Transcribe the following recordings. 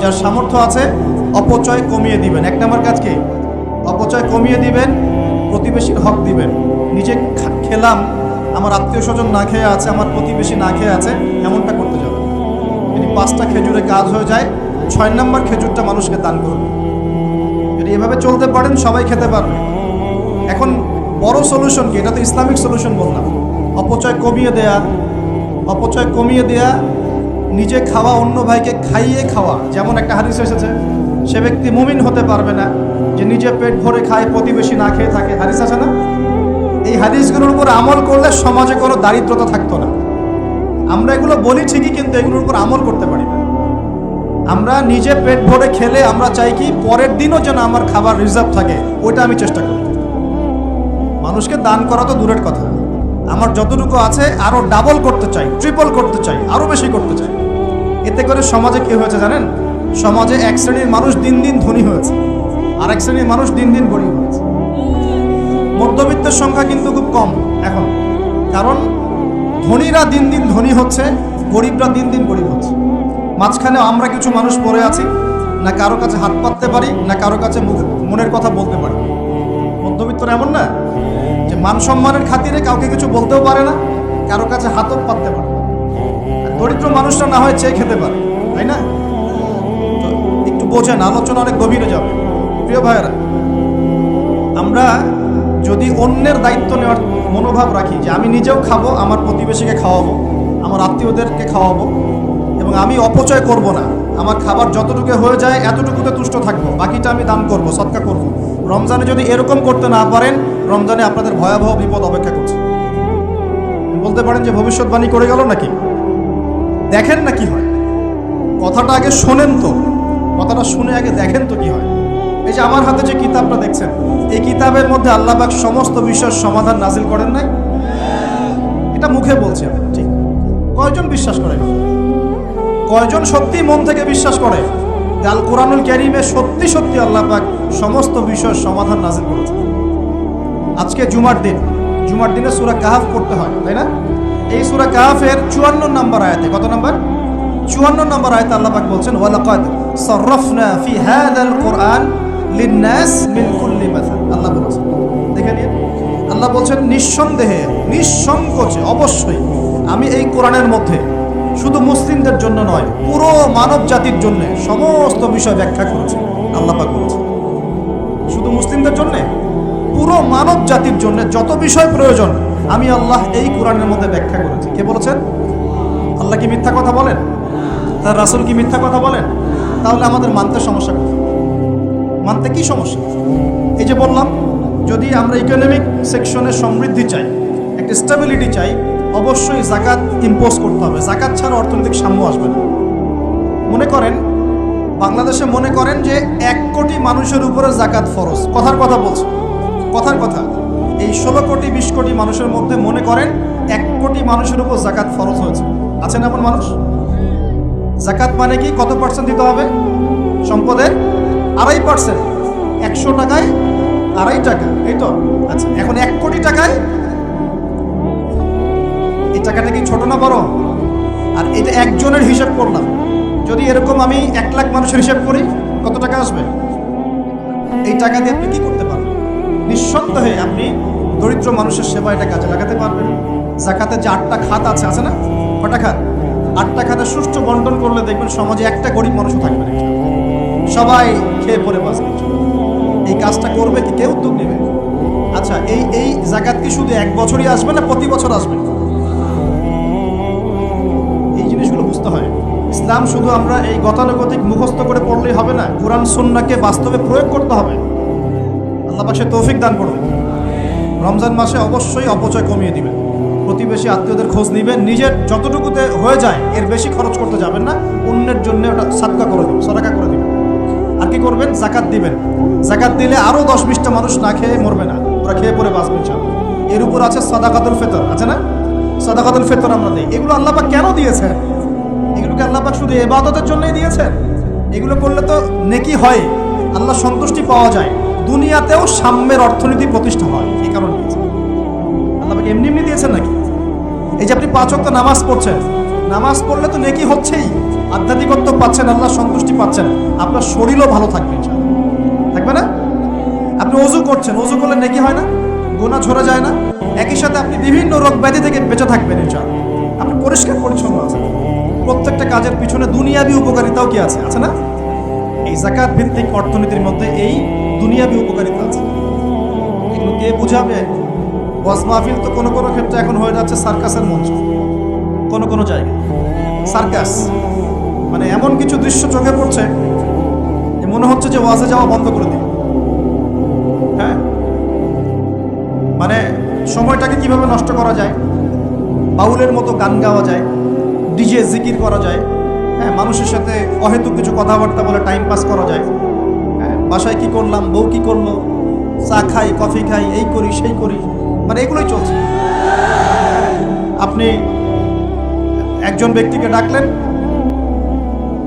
যার সামর্থ্য আছে অপচয় কমিয়ে দিবেন। এক নম্বর কাজ কি? অপচয় কমিয়ে দিবেন, প্রতিবেশীর হক দিবেন। নিজে খেলাম, আমার আত্মীয় স্বজন না খেয়ে আছে, আমার প্রতিবেশী না খেয়ে আছে, এমনটা করতে যাবেন। যদি পাঁচটা খেজুরে কাজ হয়ে যায়, ছয় নম্বর খেজুরটা মানুষকে দান করবে যদি এভাবে চলতে পারেন, সবাই খেতে পারবে। এখন বড় সলিউশন কি? এটা তো ইসলামিক সলিউশন বললাম। অপচয় কমিয়ে দেয়া, অপচয় কমিয়ে দেয়া নিজে খাওয়া, অন্য ভাইকে খাইয়ে খাওয়া, যেমন একটা হাদিস এসেছে, সে ব্যক্তি মুমিন হতে পারবে না, যে নিজে পেট ভরে খায়, প্রতিবেশী না খেয়ে থাকে। হাদিস আছে না? এই হাদিসগুলোর উপর আমল করলে সমাজে কোনো দারিদ্রতা থাকতো না। আমরা এগুলো বলি ঠিকই, কিন্তু এগুলোর উপর আমল করতে পারি না। আমরা নিজে পেট ভরে খেলে আমরা চাই কি, পরের দিনও যেন আমার খাবার রিজার্ভ থাকে, ওইটা আমি চেষ্টা করি। মানুষকে দান করা তো দূরের কথা। আমার যতটুকু আছে, আরও ডাবল করতে চাই ট্রিপল করতে চাই, আরও বেশি করতে চাই। এতে করে সমাজে কি হয়েছে জানেন? সমাজে এক শ্রেণির মানুষ দিন দিন ধনী হয়েছে, আর এক শ্রেণির মানুষ দিন দিন গরিব হয়েছে। মধ্যবিত্তের সংখ্যা কিন্তু খুব কম এখন, কারণ ধনীরা দিন দিন ধনী হচ্ছে, গরিবরা দিন দিন গরিব হচ্ছে। মাঝখানে আমরা কিছু মানুষ পড়ে আছি, না কারও কাছে হাত পাততে পারি, না কারও কাছে মুখ- মনের কথা বলতে পারি। মধ্যবিত্তরা এমন না যে মান সম্মানের খাতিরে কাউকে কিছু বলতেও পারে না, কারও কাছে হাতও পাততে পারে দরিদ্র মানুষরা না হয় চেয়ে খেতে পারে, তাই না? একটু বোঝেন, আলোচনা অনেক গভীরে যাবে। প্রিয় ভাইয়েরা, আমরা যদি অন্যের দায়িত্ব নেওয়ার মনোভাব রাখি যে আমি নিজেও খাব, আমার প্রতিবেশীকে খাওয়াবো, আমার আত্মীয়দেরকে খাওয়াবো, এবং আমি অপচয় করব না, আমার খাবার যতটুকু হয়ে যায়, এতটুকুতে তুষ্ট থাকব, বাকিটা আমি দান করব, সৎকা করব। রমজানে যদি এরকম করতে না পারেন, রমজানে আপনাদের ভয়াবহ বিপদ অপেক্ষা করছে। বলতে পারেন যে ভবিষ্যৎবাণী করে গেল নাকি? দেখেন না কি হয়। কথাটা আগে শোনেন তো। কথাটা শুনে আগে দেখেন তো কি হয়। এই যে আমার হাতে যে কিতাবটা দেখছেন, এই কিতাবের মধ্যে আল্লাহবাক সমস্ত বিষয়ের সমাধান নাজিল করেন নাই? এটা মুখে বলছি আমি, ঠিক। কয়জন বিশ্বাস করে? কয়জন সত্যি মন থেকে বিশ্বাস করে? আল কোরআনুল ক্যারিমে সত্যি সত্যি আল্লাহ পাক সমস্ত বিষয়ের সমাধান নাজিল করেছে আজকে জুমার দিন। জুমার দিনে সুরা কাহাফ করতে হয়, তাই না? এই সুরা কাহাফের চুয়ান্ন নম্বর আয়াতে, কত নম্বর? চুয়ান্ন নম্বর আয়াতে আল্লাপাক বলছেন, ওয়ালাকাদ সররফনা ফি হাদাল কোরআন লিন্নাস মিন কুল্লি মাসাল। আল্লাহ বলেছেন, দেখে নিন আল্লাহ বলছেন, নিঃসন্দেহে, নিঃসংকোচে, অবশ্যই আমি এই কোরআনের মধ্যে শুধু মুসলিমদের জন্য নয়, পুরো মানব জাতির জন্য সমস্ত বিষয় ব্যাখ্যা করেছে। আল্লাহ পাক বলেছেন, শুধু মুসলিমদের জন্য? পুরো মানব জাতির জন্য যত বিষয় প্রয়োজন আমি আল্লাহ এই কোরআনের মধ্যে ব্যাখ্যা করেছি। কে বলেছেন? আল্লাহ কি মিথ্যা কথা বলেন? তার রাসুল কি মিথ্যা কথা বলেন? তাহলে আমাদের মানতে সমস্যা কোথায়? মানতে কি সমস্যা? এই যে বললাম, যদি আমরা ইকোনমিক সেকশনে সমৃদ্ধি চাই, একটা স্টেবিলিটি চাই, অবশ্যই জাকাত ইম্পোজ করতে হবে। জাকাত ছাড়া অর্থনৈতিক সাম্য আসবে না। মনে করেন, বাংলাদেশে মনে করেন যে এক কোটি মানুষের উপরে জাকাত ফরজ। কথার কথা বলছে। কথার কথা। ষোলো কোটি, বিশ কোটি মানুষের মধ্যে মনে করেন এক কোটি মানুষের উপর জাকাত ফরজ হয়েছে। আছেন এমন মানুষ? জাকাত মানে কি? কত পার্সেন্ট দিতে হবে? সম্পদের আড়াই পার্সেন্ট একশো টাকায় আড়াই টাকা, এই তো? আচ্ছা এখন এক কোটি টাকায় এই টাকাটা কি ছোট না বড়? আর এটা একজনের হিসাব করলাম। যদি এরকম আমি এক লাখ মানুষের হিসাব করি, কত টাকা আসবে? এই টাকা দিয়ে আপনি কি করতে পারেন নিঃসন্দেহে আপনি দরিদ্র মানুষের সেবা এটা কাজে লাগাতে পারবেন জাকাতে যে আটটা খাত আছে আছে না? কটা খাত? আটটা খাতে সুষ্ঠু বন্টন করলে দেখবেন সমাজে একটা গরিব মানুষও থাকবে না। সবাই খেয়ে পরে বাঁচবে এই কাজটা করবে কি কে উদ্যোগ নেবে আচ্ছা এই এই জাকাত কি শুধু এক বছরই আসবে না প্রতি বছর আসবে? এই জিনিসগুলো বুঝতে হয়। ইসলাম শুধু আমরা এই গতানুগতিক মুখস্থ করে পড়লেই হবে না, কোরআন, সুন্নাকে বাস্তবে প্রয়োগ করতে হবে। আল্লাহ পাশে তৌফিক দান করবে রমজান মাসে অবশ্যই অপচয় কমিয়ে দিবেন। প্রতিবেশী আত্মীয়দের খোঁজ নিবেন, নিজের যতটুকুতে হয়ে যায় এর বেশি খরচ করতে যাবেন না, অন্যের জন্য ওটা সাদকা করে দিবেন, সদাকা করে দিবেন। আর কি করবেন? জাকাত দিবেন। জাকাত দিলে আরও দশ বিশটা মানুষ না খেয়ে মরবে না, ওরা খেয়ে পরে বাঁচবে ইনশাআল্লাহ। এর উপর আছে সাদাকাতুল ফেতর, আছে না? সাদাকাতুল ফেতর আমরা দিই। এগুলো আল্লাপাক কেন দিয়েছেন? এগুলোকে আল্লাপাক শুধু এবাদতের জন্যই দিয়েছেন? এগুলো করলে তো নেকি হয়, আল্লাহ সন্তুষ্টি পাওয়া যায়। দুনিয়াতেও সাম্যের অর্থনীতি প্রতিষ্ঠা হয়। এই কারণে আল্লাহ এমনি এমনি দিয়েছেন নাকি? এই যে আপনি পাঁচ ওয়াক্ত নামাজ পড়ছেন, নামাজ পড়লে তো নেকি হচ্ছেই। আধ্যাত্মিকত্ব পাচ্ছেন, আল্লাহ সন্তুষ্টি পাচ্ছেন। আপনার শরীরও ভালো থাকবে। থাকবে না? আপনি অজু করছেন, অজু করলে নাকি হয় না? গোনা ঝরে যায় না? একই সাথে আপনি বিভিন্ন রোগ ব্যাধি থেকে বেঁচে থাকবেন, ইনশাআল্লাহ। আপনি পরিষ্কার পরিচ্ছন্ন আছেন। প্রত্যেকটা কাজের পিছনে দুনিয়াবি উপকারিতাও কি আছে? আছে না? এই জাকাত ভিত্তিক অর্থনীতির মধ্যে এই দুনিয়াবি উপকারিতা আছে। এগুলো কে বুঝাবে? ওয়াজ মাহফিল তো কোনো কোনো ক্ষেত্রে এখন হয়ে যাচ্ছে সার্কাসের মঞ্চ। কোনো কোনো জায়গায়। সার্কাস। মানে এমন কিছু দৃশ্য চোখে পড়ছে মনে হচ্ছে যে ওয়াজে যাওয়া বন্ধ করে দিই হ্যাঁ? মানে সময়টাকে কীভাবে নষ্ট করা যায়? বাউলের মতো গান গাওয়া যায়। ডিজে জিকির করা যায়। হ্যাঁ মানুষের সাথে অহেতুক কিছু কথাবার্তা বলে টাইম পাস করা যায়। বাসায় কি করলাম, বউ কি করল, চা খাই, কফি খাই, এই করি, সেই করি মানে এগুলোই চলছে। আপনি একজন ব্যক্তিকে ডাকলেন,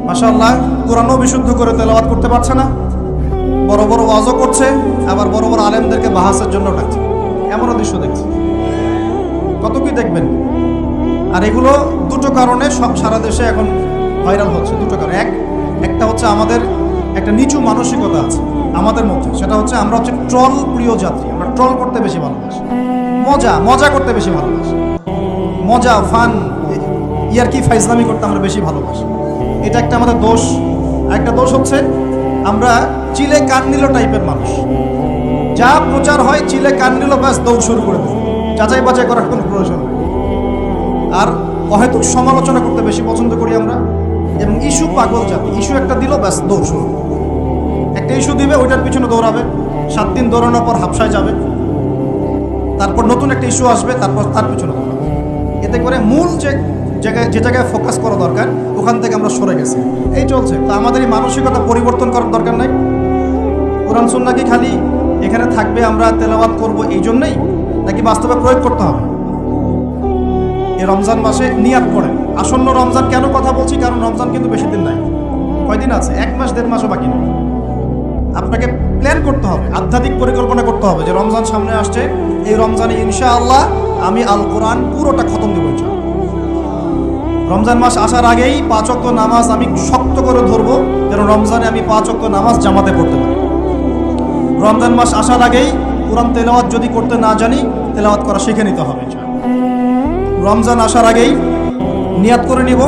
মাশাআল্লাহ, কোরআনও বিশুদ্ধ করে তেলাওয়াত করতে পারছে না, বড় বড় ওয়াজও করছে, আবার বড় বড় আলেমদেরকে বাহাসের জন্য ডাকছে। এমনও দৃশ্য দেখছি। কত কি দেখবেন? আর এগুলো দুটো কারণে সব সারা দেশে এখন ভাইরাল হচ্ছে, দুটো কারণ। এক, একটা হচ্ছে আমাদের একটা নিচু মানসিকতা আছে আমাদের মধ্যে। সেটা হচ্ছে আমরা হচ্ছে ট্রল প্রিয় যাত্রী। আমরা ট্রল করতে বেশি ভালোবাসি। মজা মজা করতে বেশি ভালোবাসি। মজা, ফান, ইয়ার কি ফাইজলামি করতে আমরা বেশি ভালোবাসি। এটা একটা আমাদের দোষ। একটা দোষ হচ্ছে আমরা চিলে কান নিল টাইপের মানুষ। যা প্রচার হয় চিলে কান নিল ব্যাস দৌড় শুরু করে দেয়। যাচাই বাছাই করার কোনো প্রয়োজন আর অহেতুক সমালোচনা করতে বেশি পছন্দ করি আমরা। এবং ইস্যু পাগল জাতি ইস্যু একটা দিল ব্যাস দৌড় শুরু ইস্যু দিবে ওইটার পিছনে দৌড়াবে। সাত দিন দৌড়ানোর পর হাফসায় যাবে। তারপর নতুন একটা ইস্যু আসবে, তারপর তার পিছনে দৌড়াবে। এতে করে মূল যে জায়গায় যে জায়গায় ফোকাস করা দরকার, ওখান থেকে আমরা সরে গেছি। এই চলছে। তা আমাদের এই মানসিকতা পরিবর্তন করার দরকার নাই। কোরআন, সুন্না কি খালি এখানে থাকবে, আমরা তেলাওয়াত করব এই জন্যই, নাকি বাস্তবে প্রয়োগ করতে হবে? এই রমজান মাসে নিয়াত করেন আসন্ন রমজান কেন কথা বলছি? কারণ রমজান কিন্তু বেশি দিন নাই। কয়দিন আছে? এক মাস, দেড় মাসও বাকি নেই। আপনাকে প্ল্যান করতে হবে, আধ্যাত্মিক পরিকল্পনা করতে হবে যে রমজান সামনে আসছে, এই রমজানে ইনশাআল্লাহ আমি আল কোরআন পুরোটা খতম দেবো রমজান মাস আসার আগেই পাঁচ অক্ত নামাজ আমি শক্ত করে ধরবো, যেন রমজানে আমি পাঁচ নামাজ জামাতে পড়তে পারি রমজান মাস আসার আগেই কোরআন তেলাওয়াত যদি করতে না জানি, তেলাওয়াত করা শিখে নিতে হবে। রমজান আসার আগেই নিয়াত করে নিব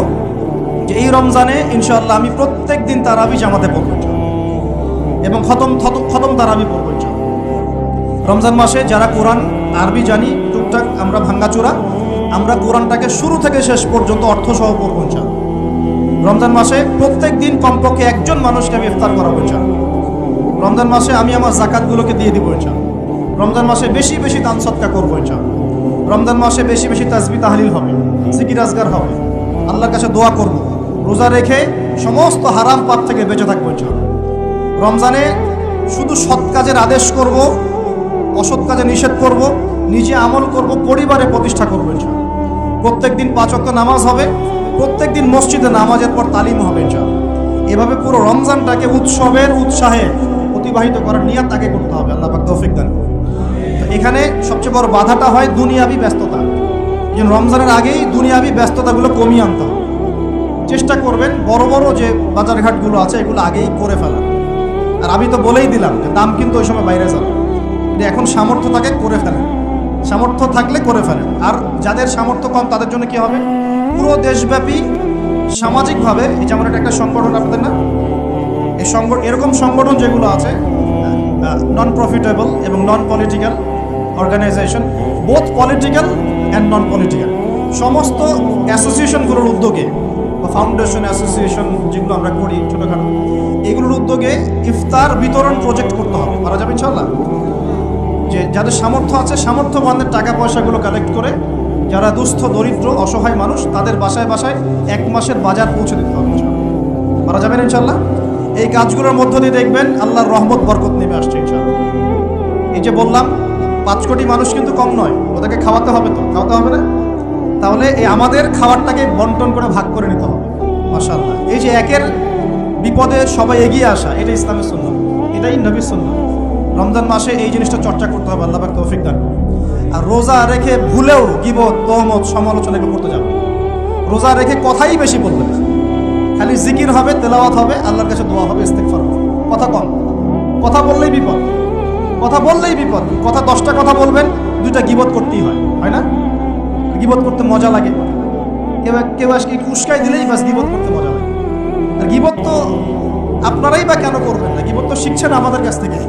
যে এই রমজানে ইনশাআল্লাহ আমি প্রত্যেক দিন তারাবি জামাতে পড়ব। এবং খতম খতম- তারাবি পড়ব রমজান মাসে যারা কোরআন, আরবি, জানি, টুকটাক, আমরা ভাঙ্গাচোরা, আমরা কোরআনটাকে শুরু থেকে শেষ পর্যন্ত অর্থসহ পড়ব ইনশাআল্লাহ। রমজান মাসে প্রত্যেক দিন কমপক্ষে একজন মানুষকে আমি ইফতার করাবো ইনশাআল্লাহ। রমজান মাসে আমি আমার জাকাতগুলোকে দিয়ে দিব ইনশাআল্লাহ। রমজান মাসে বেশি বেশি দান সৎকা করব ইনশাআল্লাহ। রমজান মাসে বেশি বেশি তাজবি তাহলিল হবে সিকির আজগার হবে আল্লাহর কাছে দোয়া করব রোজা রেখে সমস্ত হারাম পাপ থেকে বেঁচে থাকব ইনশাআল্লাহ। রমজানে শুধু সৎ কাজের আদেশ করব, অসৎ কাজে নিষেধ করব, নিজে আমল করব, পরিবারে প্রতিষ্ঠা করব। প্রত্যেক দিন পাঁচ নামাজ হবে প্রত্যেক দিন মসজিদে নামাজের পর তালিম হবে। এভাবে পুরো রমজানটাকে উৎসবের উৎসাহে অতিবাহিত করার নিয়াত তাকে করতে হবে, আল্লাহ তৌফিক দান। এখানে সবচেয়ে বড় বাধাটা হয় দুনিয়াবি ব্যস্ততা রমজানের আগেই দুনিয়াবি ব্যস্ততাগুলো কমিয়ে আনতে হবে চেষ্টা করবেন বড় বড় যে বাজারঘাটগুলো আছে, এগুলো আগেই করে ফেলা আর আমি তো বলেই দিলাম যে দাম কিন্তু ওই সময় বাইরে যাবে। এখন সামর্থ্য থাকে, করে ফেলেন। সামর্থ্য থাকলে করে ফেলেন। আর যাদের সামর্থ্য কম, তাদের জন্য কি হবে? পুরো দেশব্যাপী সামাজিকভাবে এই যেমন একটা সংগঠন, আপনাদের না? এই সংগঠন এরকম সংগঠন যেগুলো আছে নন প্রফিটেবল এবং non political organisation both political and non political সমস্ত অ্যাসোসিয়েশনগুলোর উদ্যোগে বা ফাউন্ডেশন অ্যাসোসিয়েশন যেগুলো আমরা করি ছোটোখাটো, এগুলোর উদ্যোগে ইফতার বিতরণ প্রজেক্ট করতে হবে। পারা যাবে ইনশাল্লাহ যে যাদের সামর্থ্য আছে, সামর্থ্যবানদের টাকা পয়সাগুলো কালেক্ট করে যারা দুস্থ, দরিদ্র, অসহায় মানুষ, তাদের বাসায় বাসায় এক মাসের বাজার পৌঁছে দিতে হবে পারা যাবেন ইনশাল্লাহ এই কাজগুলোর মধ্য দিয়ে দেখবেন আল্লাহর রহমত, বরকত নেমে আসছে ইনশাল্লাহ এই যে বললাম, পাঁচ কোটি মানুষ কিন্তু কম নয়, ওদেরকে খাওয়াতে হবে তো, খাওয়াতে হবে না? তাহলে এই আমাদের খাবারটাকে বন্টন করে ভাগ করে নিতে হবে। মাশাআল্লাহ। এই যে একের বিপদে সবাই এগিয়ে আসা, এটা ইসলামের সুন্নাহ এটাই নবীর সুন্নাহ রমজান মাসে এই জিনিসটা চর্চা করতে হবে, আল্লাহ তৌফিক দান আর রোজা রেখে ভুলেও গিবত, তহমত, সমালোচনা করতে যাবে রোজা রেখে কথাই বেশি বলবে খালি জিকির হবে, তেলাওয়াত হবে, আল্লাহর কাছে দোয়া হবে, ইস্তেগফার হবে। কথা কম। কথা বললেই বিপদ। কথা বললেই বিপদ। কথা দশটা কথা বলবেন, দুইটা গিবত করতেই হয়। হয় না? গিবত করতে মজা লাগে। কেউ কেউ আজকে একটু উস্কাই দিলেই বাস গিবত করতে মজা লাগে আর গিবত তো আপনারাই বা কেন করবেন না? গিবত তো শিখছেন আমাদের কাছ থেকে।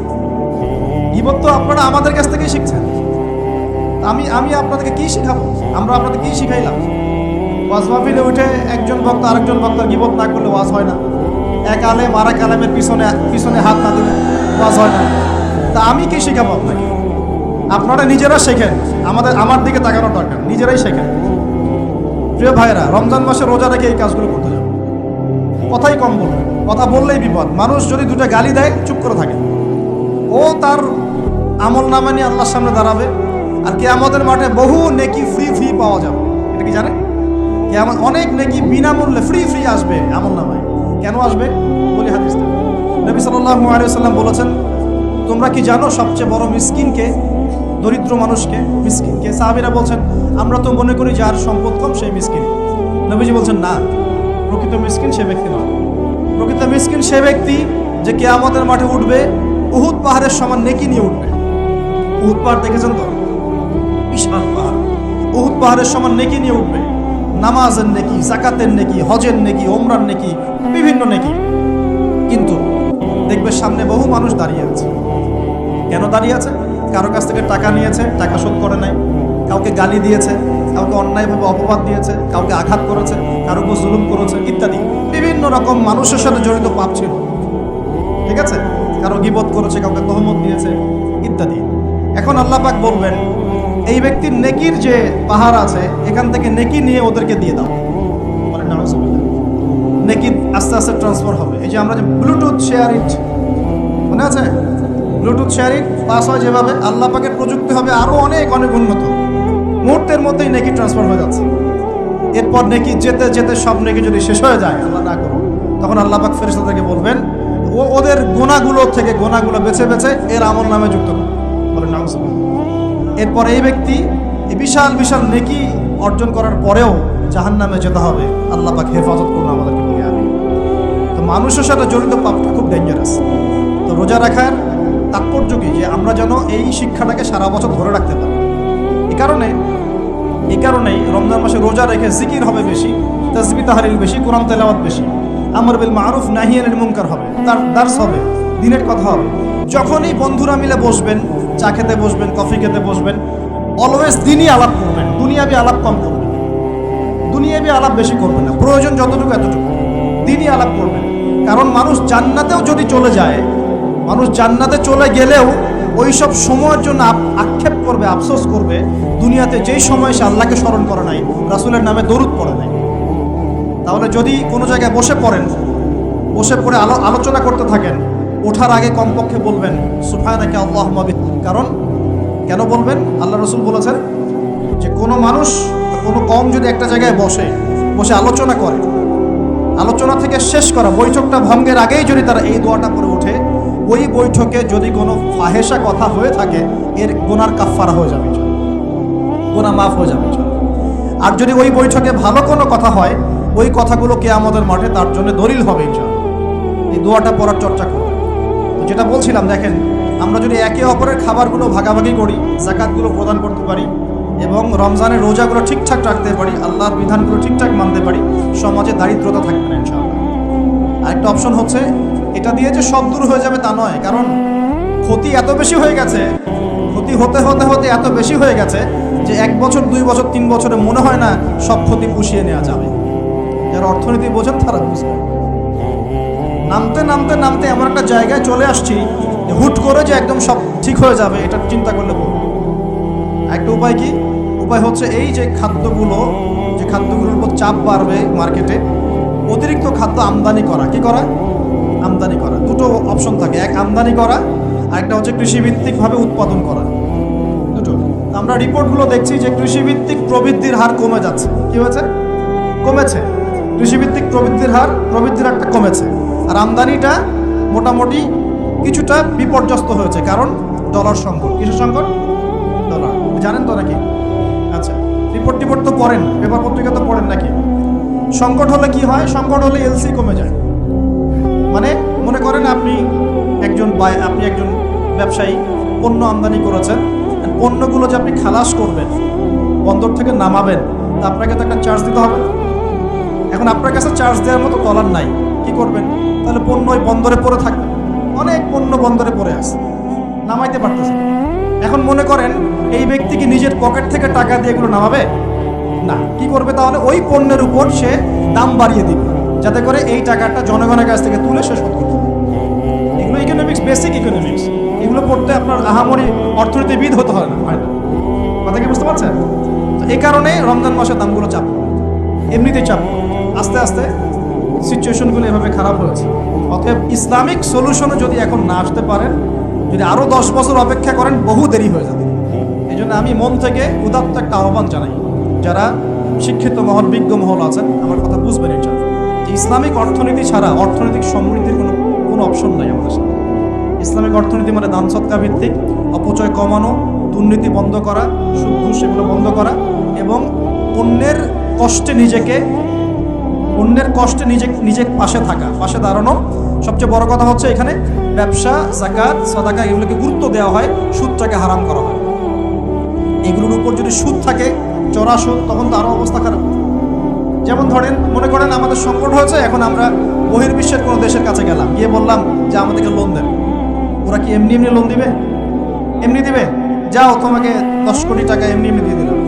গিবত তো আপনারা আমাদের কাছ থেকেই শিখছেন। আমি আমি আপনাদেরকে কি শিখাবো? আমরা আপনাদের কি শিখাইলাম? ওয়াজ মাহফিলে উঠে একজন বক্তা আরেকজন বক্তার গিবত না করলে ওয়াজ হয় না। এক আলেম আর এক আলেমের পিছনে পিছনে হাত না দিলে ওয়াজ হয় না। তা আমি কি শিখাবো আপনাকে? আপনারা নিজেরা শেখেন। আমাদের, আমার দিকে তাকানোর দরকার। নিজেরাই শেখেন। প্রিয় ভাইরা রমজান মাসে রোজা রেখে এই কাজগুলো করতে যাবে কথাই কম বলবে কথা বললেই বিপদ। মানুষ যদি দুটা গালি দেয়, চুপ করে থাকে। ও তার আমল নামা নিয়ে আল্লাহর সামনে দাঁড়াবে। আর কেয়ামতের মাঠে বহু নেকি ফ্রি ফ্রি পাওয়া যাবে। এটা কি জানে? কেয়ামত অনেক নেকি বিনামূল্যে ফ্রি ফ্রি আসবে আমল নামায়। কেন আসবে? বলি হাদিস নবী সাল্লাল্লাহু আলাইহি সাল্লাম বলেছেন, তোমরা কি জানো সবচেয়ে বড় মিসকিনকে দরিদ্র মানুষকে, মিসকিনকে। সাহাবীরা বলছেন, আমরা তো মনে করি যার সম্পদ কম সেই মিসকিন। নবীজি বলছেন, না, প্রকৃত মিসকিন সে ব্যক্তি নয়। প্রকৃত মিসকিন সে ব্যক্তি যে কে আমাদের মাঠে উঠবে, উহুদ পাহাড়ের সমান নেকি নিয়ে উঠবে। উহুদ পাহাড় দেখেছেন তো? বিশাল পাহাড়। উহুদ পাহাড়ের সমান নেকি নিয়ে উঠবে। নামাজের নেকি জাকাতের নেকি, হজের নেকি ওমরান নেকি, বিভিন্ন নেকি। কিন্তু দেখবে সামনে বহু মানুষ দাঁড়িয়ে আছে। কেন দাঁড়িয়ে আছে? কারও কাছ থেকে টাকা নিয়েছে, টাকা শোধ করে নাই, কাউকে গালি দিয়েছে, কাউকে অন্যায়ভাবে অপবাদ দিয়েছে, কাউকে আঘাত করেছে কারও উপর জুলুম করেছে, ইত্যাদি। বিভিন্ন রকম মানুষের সাথে জড়িত পাপ ছিল। ঠিক আছে? কারও গিবত করেছে, কাউকে তহমত দিয়েছে, ইত্যাদি। এখন আল্লাহ পাক বলবেন, এই ব্যক্তির নেকির যে পাহাড় আছে, এখান থেকে নেকি নিয়ে ওদেরকে দিয়ে দাও। নেকি আস্তে আস্তে ট্রান্সফার হবে। এই যে আমরা যে ব্লুটুথ শেয়ার ইট মনে আছে? ব্লুটুথ শেয়ারিং পাস হয় যেভাবে আল্লাহ পাকের প্রযুক্তি হবে আরও অনেক অনেক উন্নত। মুহূর্তের মধ্যেই নেকি ট্রান্সফার হয়ে যাচ্ছে। এরপর নেকি যেতে যেতে সব নেকি যদি শেষ হয়ে যায়, আল্লাহ না করুন তখন আল্লাহ পাক ফেরিস্তাদেরকে বলবেন, ও, ওদের গোনাগুলো থেকে গোনাগুলো বেছে বেছে এর আমল নামে যুক্ত করুন বলেন। এরপর এই ব্যক্তি বিশাল বিশাল নেকি অর্জন করার পরেও জাহান নামে যেতে হবে। আল্লাহ পাক হেফাজত করুন আমাদেরকে বলে আমি তো মানুষের সাথে জড়িত পাপটা খুব ডেঞ্জারাস তো রোজা রাখার তাৎপর্য কি? যে আমরা যেন এই শিক্ষাটাকে সারা বছর ধরে রাখতে পারি। এ কারণে এই কারণেই রমজান মাসে রোজা রেখে জিকির হবে বেশি, তসবি তাহারিল বেশি, কোরআন তেলাওয়াত বেশি। আমর বিল মারুফ নাহিয়ানের মুনকার হবে, তার দার্স হবে, দিনের কথা হবে। যখনই বন্ধুরা মিলে বসবেন, চা খেতে বসবেন, কফি খেতে বসবেন অলওয়েজ দিনই আলাপ করবেন, দুনিয়াবি আলাপ কম করবেন দুনিয়াবি আলাপ বেশি করবেন না, প্রয়োজন যতটুকু এতটুকু। দিনই আলাপ করবেন। কারণ মানুষ জান্নাতেও যদি চলে যায় মানুষ জান্নাতে চলে গেলেও ওই সব সময়ের জন্য আক্ষেপ করবে, আফসোস করবে। দুনিয়াতে যেই সময় সে আল্লাহকে স্মরণ করে নাই, রাসুলের নামে দরুদ পড়ে নাই। তাহলে যদি কোনো জায়গায় বসে পড়েন, বসে পড়ে আলো আলোচনা করতে থাকেন, ওঠার আগে কমপক্ষে বলবেন সুফায়নাকে আল্লাহ কারণ কেন বলবেন? আল্লাহ রসুল বলেছেন যে কোনো মানুষ কোনো কম যদি একটা জায়গায় বসে বসে আলোচনা করে, আলোচনা থেকে শেষ করা বৈঠকটা ভঙ্গের আগেই যদি তারা এই দোয়াটা করে ওই বৈঠকে যদি কোনো ফাহেসা কথা হয়ে থাকে, এর গোনার কাফারা হয়ে যাবে। গোনা মাফ হয়ে যাবে। আর যদি ওই বৈঠকে ভালো কোনো কথা হয়, ওই কথাগুলো কে আমাদের মাঠে তার জন্য দলিল হবে। এই দোয়াটা পড়ার চর্চা করবে যেটা বলছিলাম, দেখেন, আমরা যদি একে অপরের খাবারগুলো ভাগাভাগি করি, জাকাতগুলো প্রদান করতে পারি, এবং রমজানের রোজাগুলো ঠিকঠাক রাখতে পারি, আল্লাহর বিধানগুলো ঠিকঠাক মানতে পারি, সমাজে দারিদ্রতা থাকবে না, ইনশাআল্লাহ আরেকটা অপশন হচ্ছে এটা দিয়ে যে সব দূর হয়ে যাবে তা নয়, কারণ ক্ষতি এত বেশি হয়ে গেছে, ক্ষতি হতে হতে হতে এত বেশি হয়ে গেছে যে এক বছর, দুই বছর, তিন বছরে মনে হয় না সব ক্ষতি পুষিয়ে নেওয়া যাবে। যারা অর্থনীতি বোঝেন তারা বুঝবে নামতে নামতে নামতে এমন একটা জায়গায় চলে আসছি হুট করে যে একদম সব ঠিক হয়ে যাবে, এটা চিন্তা করলে ভুল। একটা উপায় কি? উপায় হচ্ছে এই যে খাদ্যগুলো, যে খাদ্যগুলোর উপর চাপ বাড়বে মার্কেটে অতিরিক্ত খাদ্য আমদানি করা। কি করা? আমদানি করা। দুটো অপশন থাকে, এক আমদানি করা আর একটা হচ্ছে কৃষিভিত্তিকভাবে উৎপাদন করা। দুটো। আমরা রিপোর্টগুলো দেখছি যে কৃষিভিত্তিক প্রবৃদ্ধির হার কমে যাচ্ছে। কি হয়েছে? কমেছে। কৃষিভিত্তিক প্রবৃদ্ধির হার, প্রবৃদ্ধির হারটা কমেছে। আর আমদানিটা মোটামুটি কিছুটা বিপর্যস্ত হয়েছে, কারণ ডলার সংকট। কিসের সংকট? ডলার। জানেন তো নাকি? আচ্ছা রিপোর্ট টিপোর্ট তো পড়েন পেপার পত্রিকা তো পড়েন নাকি? সংকট হলে কি হয়? সংকট হলে এলসি কমে যায়। মানে মনে করেন আপনি একজন আপনি একজন ব্যবসায়ী, পণ্য আমদানি করেছেন পণ্যগুলো যে আপনি খালাস করবেন, বন্দর থেকে নামাবেন, তা আপনাকে তো একটা চার্জ দিতে হবে। এখন আপনার কাছে চার্জ দেওয়ার মতো ডলার নাই, কি করবেন? তাহলে পণ্য ওই বন্দরে পড়ে থাকবে। অনেক পণ্য বন্দরে পড়ে আছে। নামাইতে পারতেছে এখন মনে করেন, এই ব্যক্তি কি নিজের পকেট থেকে টাকা দিয়ে এগুলো নামাবে? না। কি করবে তাহলে? ওই পণ্যের উপর সে দাম বাড়িয়ে দিবে। যাতে করে এই টাকাটা জনগণের কাছ থেকে তুলে শোধ করতে। এগুলো ইকোনমিক্স বেসিক ইকোনমিক্স এগুলো পড়তে আপনার আহামরি অর্থনীতিবিদ হতে হয় না, হয় কথা কি বুঝতে পারছেন? তো এই কারণে রমজান মাসের দামগুলো চাপ এমনিতেই চাপ আস্তে আস্তে সিচুয়েশনগুলো এভাবে খারাপ হয়েছে। অতএব ইসলামিক সলিউশনে যদি এখন না আসতে পারেন, যদি আরও দশ বছর অপেক্ষা করেন, বহু দেরি হয়ে যাবে। এই জন্য আমি মন থেকে উদাত্ত একটা আহ্বান জানাই, যারা শিক্ষিত মহল বিজ্ঞ মহল আছেন, আমার কথা বুঝবেন যে ইসলামিক অর্থনীতি ছাড়া অর্থনৈতিক সমৃদ্ধির কোনো কোনো অপশন নাই আমাদের সাথে। ইসলামিক অর্থনীতি মানে দান সৎকা ভিত্তিক, অপচয় কমানো, দুর্নীতি বন্ধ করা সুদ ঘুষ এগুলো বন্ধ করা এবং অন্যের কষ্টে নিজেকে, অন্যের কষ্টে নিজে নিজে পাশে থাকা, পাশে দাঁড়ানো। সবচেয়ে বড় কথা হচ্ছে এখানে ব্যবসা, জাকাত, সদাকা এগুলোকে গুরুত্ব দেওয়া হয়, সুদটাকে হারাম করা হয়। এগুলোর উপর যদি সুদ থাকে চড়া সুদ তখন তো আরও অবস্থা খারাপ। যেমন ধরেন, মনে করেন আমাদের সংকট হয়েছে, এখন আমরা বহির্বিশ্বের কোনো দেশের কাছে গেলাম। গিয়ে বললাম যে, আমাদেরকে লোন দেন ওরা কি এমনি এমনি লোন দিবে? এমনি দিবে? যাও, তোমাকে দশ কোটি টাকা এমনি এমনি দিয়ে দিলাম।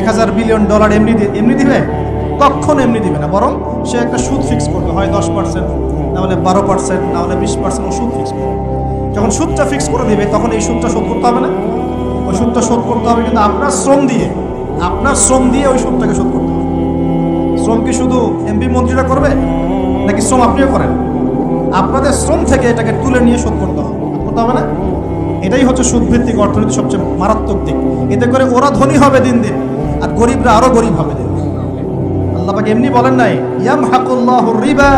এক হাজার বিলিয়ন ডলার এমনি এমনি দিবে? কখন এমনি দিবে না? বরং সে একটা সুদ ফিক্স করবে। হয় দশ পার্সেন্ট না হলে বারো পার্সেন্ট না হলে বিশ পার্সেন্ট ও সুদ ফিক্স করবে। যখন সুদটা ফিক্স করে দিবে, তখন এই সুদটা শোধ করতে হবে না? ওই সুদটা শোধ করতে হবে কিন্তু আপনার শ্রম দিয়ে, আপনার শ্রম দিয়ে ওই সুদটাকে শোধ করতে হবে। শ্রম কি শুধু এমপি মন্ত্রীরা করবে? নাকি শ্রম আপনিও করেন? আপনাদের শ্রম থেকে এটাকে তুলে নিয়ে শোধ করতে হবে। করতে হবে না? এটাই হচ্ছে সুদভিত্তিক অর্থনীতি সবচেয়ে মারাত্মক দিক। এতে করে ওরা ধনী হবে দিন দিন, আর গরিবরা আরও গরিব হবে দিন দিন। এমনি বলেন নাই ইয়াম হাকুল্লাহ রিবা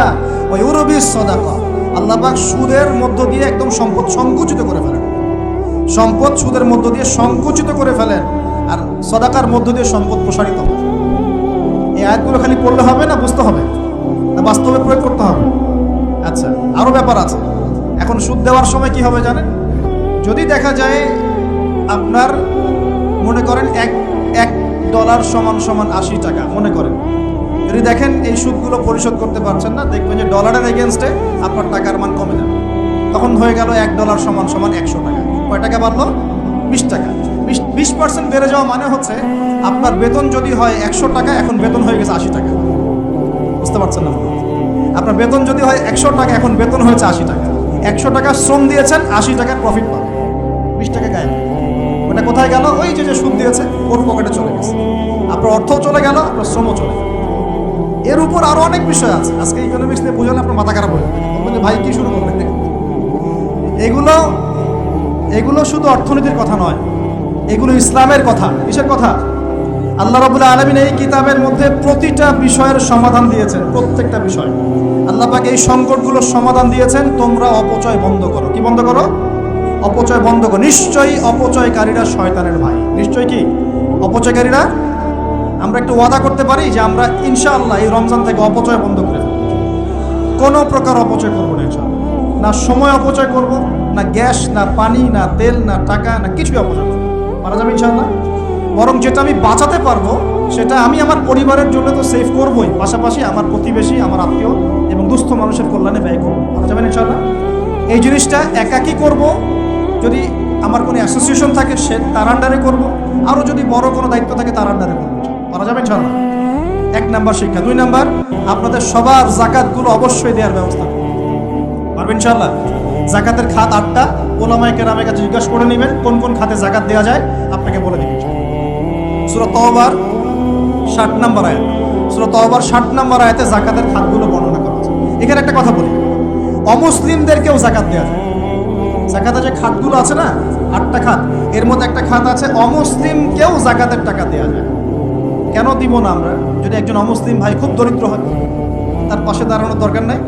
ও ইউরবি সদাকা। আল্লাহ সুদের মধ্য দিয়ে একদম সম্পদ সংকুচিত করে ফেলেন। সম্পদ সুদের মধ্য দিয়ে সংকুচিত করে ফেলেন, আর সদাকার মধ্য দিয়ে সম্পদ প্রসারিত হয়। এই আয়াতগুলো খালি পড়লে হবে না, বুঝতে হবে? না, বাস্তবে প্রয়োগ করতে হবে? আচ্ছা আরও ব্যাপার আছে। এখন সুদ দেওয়ার সময় কি হবে জানেন? যদি দেখা যায় আপনার মনে করেন এক এক ডলার সমান সমান আশি টাকা, মনে করেন। যদি দেখেন এই সুদগুলো পরিশোধ করতে পারছেন না, দেখবেন যে ডলারের এগেনস্টে আপনার টাকার মান কমে যাবে। তখন হয়ে গেল এক ডলার সমান সমান একশো টাকা। কয় টাকা বাড়লো? বিশ টাকা। বিশ পার্সেন্ট বেড়ে যাওয়া মানে হচ্ছে আপনার বেতন যদি হয় একশো টাকা, এখন বেতন হয়ে গেছে আশি টাকা। বুঝতে পারছেন না? আপনার বেতন যদি হয় একশো টাকা, এখন বেতন হয়েছে আশি টাকা। একশো টাকা শ্রম দিয়েছেন, আশি টাকার প্রফিট পাবে বিশ টাকা গায়ে ওটা কোথায় গেল? ওই যে যে সুদ দিয়েছে, ওর পকেটে চলে গেছে। আপনার অর্থও চলে গেল, আপনার শ্রমও চলে গেল। এর উপর আরও অনেক বিষয় আছে। আজকে ইকোনমিক্স নিয়ে বোঝালে আপনার মাথা খারাপ হয়ে যাবে। ভাই, কি শুরু করবেন এগুলো এগুলো শুধু অর্থনীতির কথা নয়। এগুলো ইসলামের কথা, কিসের কথা? আল্লাহ রবুল্লা আলমিন এই কিতাবের মধ্যে প্রতিটা বিষয়ের সমাধান দিয়েছেন, প্রত্যেকটা বিষয়। আল্লাহ পাক এই সংকটগুলোর সমাধান দিয়েছেন, তোমরা অপচয় বন্ধ করো। কি বন্ধ করো? অপচয় বন্ধ করো। নিশ্চয়ই অপচয়কারীরা শয়তানের ভাই। নিশ্চয়ই কি? অপচয়কারীরা? আমরা একটু ওয়াদা করতে পারি যে আমরা ইনশাআল্লাহ এই রমজান থেকে অপচয় বন্ধ করে কোনো প্রকার অপচয় করব না না সময় অপচয় করব, না গ্যাস, না পানি, না তেল, না টাকা, না কিছুই অপচয় করব পারা যাবে ইনশাআল্লাহ। বরং যেটা আমি বাঁচাতে পারব, সেটা আমি আমার পরিবারের জন্য তো সেভ করবোই। পাশাপাশি আমার প্রতিবেশী, আমার আত্মীয় এবং দুস্থ মানুষের কল্যাণে ব্যয় করব। মারা যাবে ইনশাল্লাহ এই জিনিসটা একাকি করব। যদি আমার কোনো অ্যাসোসিয়েশন থাকে, সে তার আন্ডারে করব। আরও যদি বড় কোনো দায়িত্ব থাকে, তার আন্ডারে করব। পারা যাবে ইনশাআল্লাহ? এক নাম্বার শিক্ষা। দুই নাম্বার, আপনাদের সবার জাকাতগুলো অবশ্যই দেওয়ার ব্যবস্থা করুন। পারবেন ইনশাআল্লাহ? জাকাতের খাত আটটা। ওলামায় কেরামের কাছে জিজ্ঞাসা করে নেবেন, কোন কোন খাতে জাকাত দেওয়া যায়, আপনাকে বলে দিবেন সুরা তহবার ষাট নাম্বার আয়াত। সুরা তহবার ষাট নাম্বার আয়াতে জাকাতের খাতগুলো বর্ণনা করা আছে। এখানে একটা কথা বলি। অমুসলিমদেরকেও জাকাত দেওয়া যায়। জাকাতের যে খাতগুলো আছে না, আটটা খাত, এর মধ্যে একটা খাত আছে, অমুসলিমকেও জাকাতের টাকা দেওয়া যায়। কেন দিব না আমরা? যদি একজন অমুসলিম ভাই খুব দরিদ্র হয়, তার পাশে দাঁড়ানোর দরকার নাই,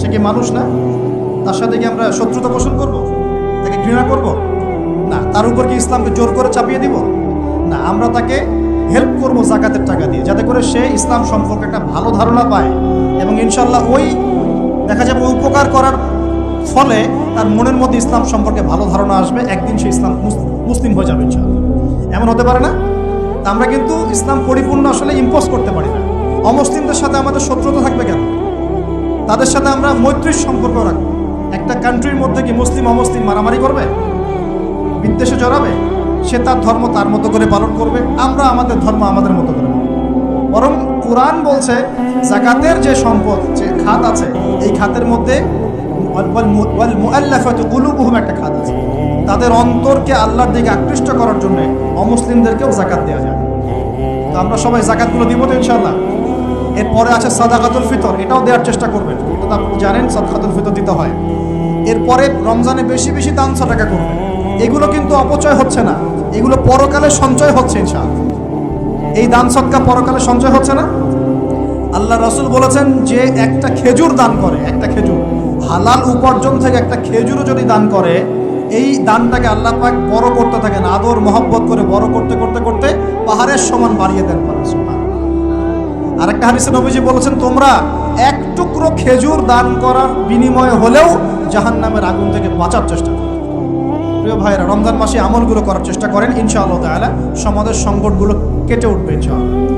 সে কি মানুষ না? তার সাথে কি আমরা শত্রুতা পোষণ করব? তাকে ঘৃণা করব? না, তার উপর কি ইসলামকে জোর করে চাপিয়ে দিব? না, আমরা তাকে হেল্প করব জাকাতের টাকা দিয়ে, যাতে করে সে ইসলাম সম্পর্কে একটা ভালো ধারণা পায় এবং ইনশাল্লাহ ওই, দেখা যাবে উপকার করার ফলে তার মনের মধ্যে ইসলাম সম্পর্কে ভালো ধারণা আসবে, একদিন সে ইসলাম মুসলিম হয়ে যাবে ইনশাল্লাহ এমন হতে পারে না? আমরা কিন্তু ইসলাম পরিপূর্ণ আসলে ইম্পোজ করতে পারি না। অমুসলিমদের সাথে আমাদের শত্রুতা থাকবে কেন? তাদের সাথে আমরা মৈত্রীর সম্পর্ক রাখব। একটা কান্ট্রির মধ্যে কি মুসলিম অমুসলিম মারামারি করবে? বিদ্বেষে জড়াবে? সে তার ধর্ম তার মতো করে পালন করবে? আমরা আমাদের ধর্ম আমাদের মতো করে বরং কোরআন বলছে, জাকাতের যে সম্পদ, যে খাত আছে, এই খাতের মধ্যে একটা খাত আছে। তাদের অন্তরকে আল্লাহর দিকে আকৃষ্ট করার জন্য অমুসলিমদেরকেও জাকাত দেওয়া যায়। তো আমরা সবাই জাকাতগুলো দিব তো ইনশাল্লাহ এরপরে আছে সাদাকাতুল ফিতর, এটাও দেওয়ার চেষ্টা করবেন। এটা তো আপনি জানেন, সাদাকাতুল ফিতর দিতে হয়। এরপরে রমজানে বেশি বেশি দান টাকা করবেন এগুলো কিন্তু অপচয় হচ্ছে না। এগুলো পরকালে সঞ্চয় হচ্ছে ইনশাআল্লাহ। এই দান সৎকা পরকালে সঞ্চয় হচ্ছে না? আল্লাহ রসুল বলেছেন যে একটা খেজুর দান করে, একটা খেজুর, হালাল উপার্জন থেকে একটা খেজুরও যদি দান করে, এই দানটাকে আল্লাহ পাক বড় করতে থাকেন, আদর, মহব্বত করে বড় করতে করতে করতে পাহাড়ের সমান বাড়িয়ে দেন আর একটা হাদিসে নবীজি বলেছেন, তোমরা এক টুকরো খেজুর দান করার বিনিময়ে হলেও জাহান্নামের আগুন থেকে বাঁচার চেষ্টা করেন প্রিয় ভাইরা রমজান মাসে আমলগুলো করার চেষ্টা করেন, ইনশাআল্লাহ তাহলে সমাজের সংকটগুলো কেটে উঠবে, ইনশাআল্লাহ।